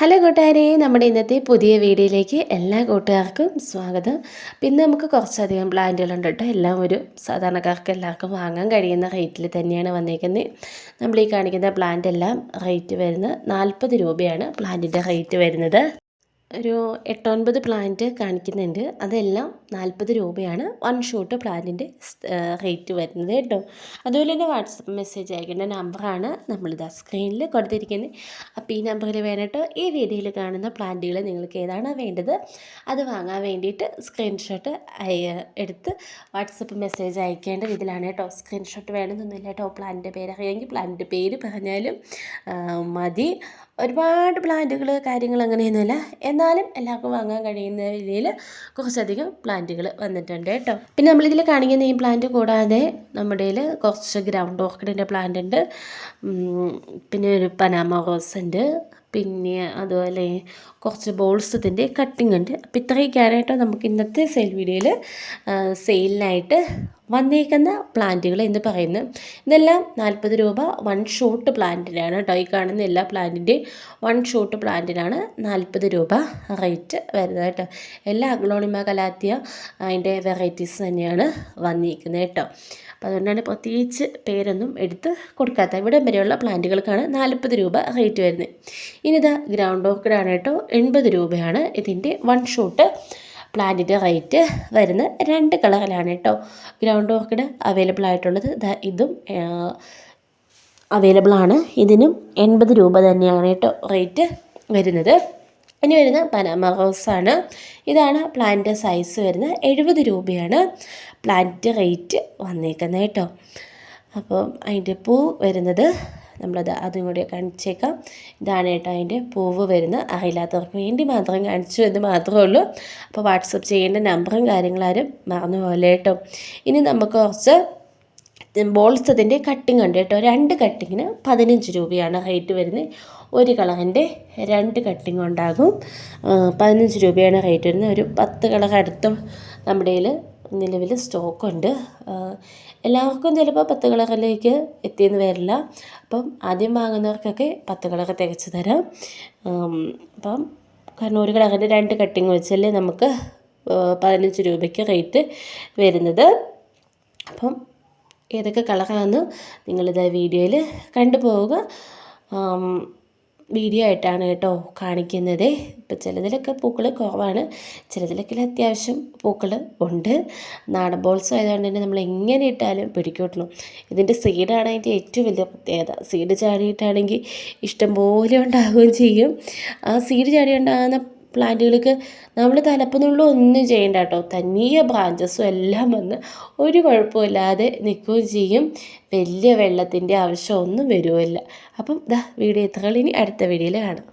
Hello കൂട്ടുകാരെ നമ്മുടെ ഇന്നത്തെ പുതിയ വീഡിയോയിലേക്ക് എല്ലാ കൂട്ടുകാർക്കും സ്വാഗതം. പിന്നെ നമുക്ക് കുറച്ചധികം പ്ലാന്റുകളുണ്ട് കേട്ടോ. എല്ലാം ഒരു സാധാരണക്കാർക്ക് എല്ലാവർക്കും വാങ്ങാൻ കഴിയുന്ന റേറ്റിൽ തന്നെയാണ് വന്നേക്കുന്നത്. നമ്മൾ ഈ കാണിക്കുന്ന പ്ലാന്റ് എല്ലാം റേറ്റ് വരുന്നത് നാൽപ്പത് രൂപയാണ് പ്ലാന്റിന്റെ റേറ്റ് വരുന്നത്. ഒരു എട്ടൊൻപത് പ്ലാന്റ് കാണിക്കുന്നുണ്ട്. അതെല്ലാം നാൽപ്പത് രൂപയാണ് വൺ ഷോട്ട് പ്ലാനിന്റെ റേറ്റ് വരുന്നത് കേട്ടോ. അതുപോലെ തന്നെ വാട്സപ്പ് മെസ്സേജ് അയക്കേണ്ട നമ്പറാണ് നമ്മളിതാ സ്ക്രീനിൽ കൊടുത്തിരിക്കുന്നത്. അപ്പോൾ ഈ നമ്പറിൽ വേണ്ടിയിട്ട് ഈ വീഡിയോയിൽ കാണുന്ന പ്ലാന്റുകൾ നിങ്ങൾക്ക് ഏതാണ് വേണ്ടത് അത് വാങ്ങാൻ വേണ്ടിയിട്ട് സ്ക്രീൻഷോട്ട് എടുത്ത് വാട്സപ്പ് മെസ്സേജ് അയക്കേണ്ട ഇതിലാണ് കേട്ടോ. സ്ക്രീൻഷോട്ട് വേണമെന്നൊന്നുമില്ല കേട്ടോ. പ്ലാന്റിന്റെ പേര് അറിയാമെങ്കിൽ പ്ലാന്റിന്റെ പേര് പറഞ്ഞാലും മതി. ഒരുപാട് പ്ലാന്റുകൾ കാര്യങ്ങൾ അങ്ങനെയൊന്നുമില്ല. എന്നാലും എല്ലാവർക്കും വാങ്ങാൻ കഴിയുന്ന രീതിയിൽ കുറച്ചധികം പ്ലാന്റുകൾ വന്നിട്ടുണ്ട് കേട്ടോ പിന്നെ നമ്മളിതിൽ കാണിക്കുന്ന ഈ പ്ലാന്റ് കൂടാതെ നമ്മുടെ കുറച്ച് ഗ്രൗണ്ട് ഓർക്കിഡിന്റെ പ്ലാന്റ് ഉണ്ട്. പിന്നെ ഒരു പനാമ റോസ് ഉണ്ട്. പിന്നെ അതുപോലെ കുറച്ച് ബോൾസ് ഇതിന്റെ കട്ടിങ് ഉണ്ട്. അപ്പോൾ ഇത്രയൊക്കെയാണ് കേട്ടോ നമുക്ക് ഇന്നത്തെ സെയിൽ വീഡിയോയിൽ സെയിലിനായിട്ട് വന്നേക്കുന്ന പ്ലാന്റുകൾ എന്ന് പറയുന്നത്. ഇതെല്ലാം നാൽപ്പത് രൂപ വൺ ഷോട്ട് പ്ലാന്റിനാണ് കേട്ടോ. ഈ കാണുന്ന എല്ലാ പ്ലാന്റിന്റെയും വൺ ഷോട്ട് പ്ലാന്റിനാണ് നാൽപ്പത് രൂപ റേറ്റ് വരുന്നത് കേട്ടോ. എല്ലാ അഗ്ലോണിമ കലാത്തിയ അതിന്റെ വെറൈറ്റീസ് തന്നെയാണ് വന്നിരിക്കുന്നത് കേട്ടോ. അപ്പോൾ അതുകൊണ്ടാണ് പ്രത്യേകിച്ച് പേരൊന്നും എടുത്ത് കൊടുക്കാത്ത ഇവിടെ വരെയുള്ള പ്ലാന്റുകൾക്കാണ് നാൽപ്പത് രൂപ റേറ്റ് വരുന്നത്. ഇനിതാ ഗ്രൗണ്ട് ഓർക്കിഡാണ് കേട്ടോ. എൺപത് രൂപയാണ് ഇതിന്റെ വൺ ഷോട്ട് പ്ലാന്റിന്റെ റേറ്റ് വരുന്ന രണ്ട് കളറിലാണ് കേട്ടോ. ഗ്രൗണ്ട് ഓർക്കിഡ് അവൈലബിൾ ആയിട്ടുള്ളത്. ഇതും അവൈലബിൾ ആണ്. ഇതിനും എൺപത് രൂപ തന്നെയാണ് കേട്ടോ റേറ്റ് വരുന്നത്. ഇനി വരുന്ന പനാമ ആണ്. ഇതാണ് പ്ലാന്റ് സൈസ് വരുന്നത് എഴുപത് രൂപയാണ് പ്ലാന്റ് റേറ്റ് വന്നേക്കുന്നത് കേട്ടോ. അപ്പോൾ അതിന്റെ പൂ വരുന്നത് നമ്മളത് അതും കൂടി കാണിച്ചേക്കാം ഇതാണ് കേട്ടോ അതിന്റെ പൂവ് വരുന്നത്. അറിയില്ലാത്തവർക്ക് വേണ്ടി മാത്രം കാണിച്ചു എന്ന് മാത്രമേ ഉള്ളൂ. അപ്പോൾ വാട്സപ്പ് ചെയ്യേണ്ട നമ്പറും കാര്യങ്ങളാരും മറന്നു പോലെ കേട്ടോ. ഇനി നമുക്ക് കുറച്ച് ബോൾസ് അതിന്റെ കട്ടിങ് ഉണ്ട് കേട്ടോ. രണ്ട് കട്ടിങ്ങിന് പതിനഞ്ച് രൂപയാണ് റേറ്റ് വരുന്നത്. ഒരു കളറിന്റെ രണ്ട് കട്ടിങ് ഉണ്ടാകും. പതിനഞ്ച് രൂപയാണ് റേറ്റ് വരുന്നത്. ഒരു പത്ത് കളർ അടുത്തും നമ്മുടെ കയ്യിൽ നിലവിൽ സ്റ്റോക്കുണ്ട്. എല്ലാവർക്കും ചിലപ്പോൾ പത്ത് കളറിലേക്ക് എത്തിയെന്ന് വരില്ല. അപ്പം ആദ്യം വാങ്ങുന്നവർക്കൊക്കെ പത്ത് കളർ തികച്ച് തരാം. അപ്പം കാരണം ഒരു കളറിന്റെ രണ്ട് കട്ടിങ് വെച്ചല്ലേ നമുക്ക് പതിനഞ്ച് രൂപയ്ക്ക് റേറ്റ് വരുന്നത്. അപ്പം ഏതൊക്കെ കളറാണെന്ന് നിങ്ങളിത് വീഡിയോയിൽ കണ്ടുപോവുക. വീഡിയോ ആയിട്ടാണ് കേട്ടോ കാണിക്കുന്നത്. ഇപ്പം ചിലതിലൊക്കെ പൂക്കൾ കുറവാണ്. ചിലതിലൊക്കെ അത്യാവശ്യം പൂക്കൾ ഉണ്ട്. നാടൻ ബോൾസ് ആയതുകൊണ്ട് തന്നെ നമ്മൾ എങ്ങനെ ഇട്ടാലും പിടിക്കൂട്ടണം. ഇതിന്റെ സീഡാണ് അതിന്റെ ഏറ്റവും വലിയ പ്രത്യേകത. സീഡ് ചാടിയിട്ടാണെങ്കിൽ ഇഷ്ടംപോലെ ഉണ്ടാവുകയും ചെയ്യും. ആ സീഡ് ചാടി ഉണ്ടാകുന്ന പ്ലാന്റുകൾക്ക് നമ്മൾ തലപ്പുന്നുള്ള ഒന്നും ചെയ്യേണ്ട കേട്ടോ. തനിയെ ബ്രാഞ്ചസും എല്ലാം വന്ന് ഒരു കുഴപ്പമില്ലാതെ നിൽക്കുകയും ചെയ്യും. വലിയ വെള്ളത്തിന്റെ ആവശ്യമൊന്നും വരുമില്ല അപ്പം ദാ വീഡിയോ ഇത്രകൾ ഇനി അടുത്ത വീഡിയോയിൽ കാണാം.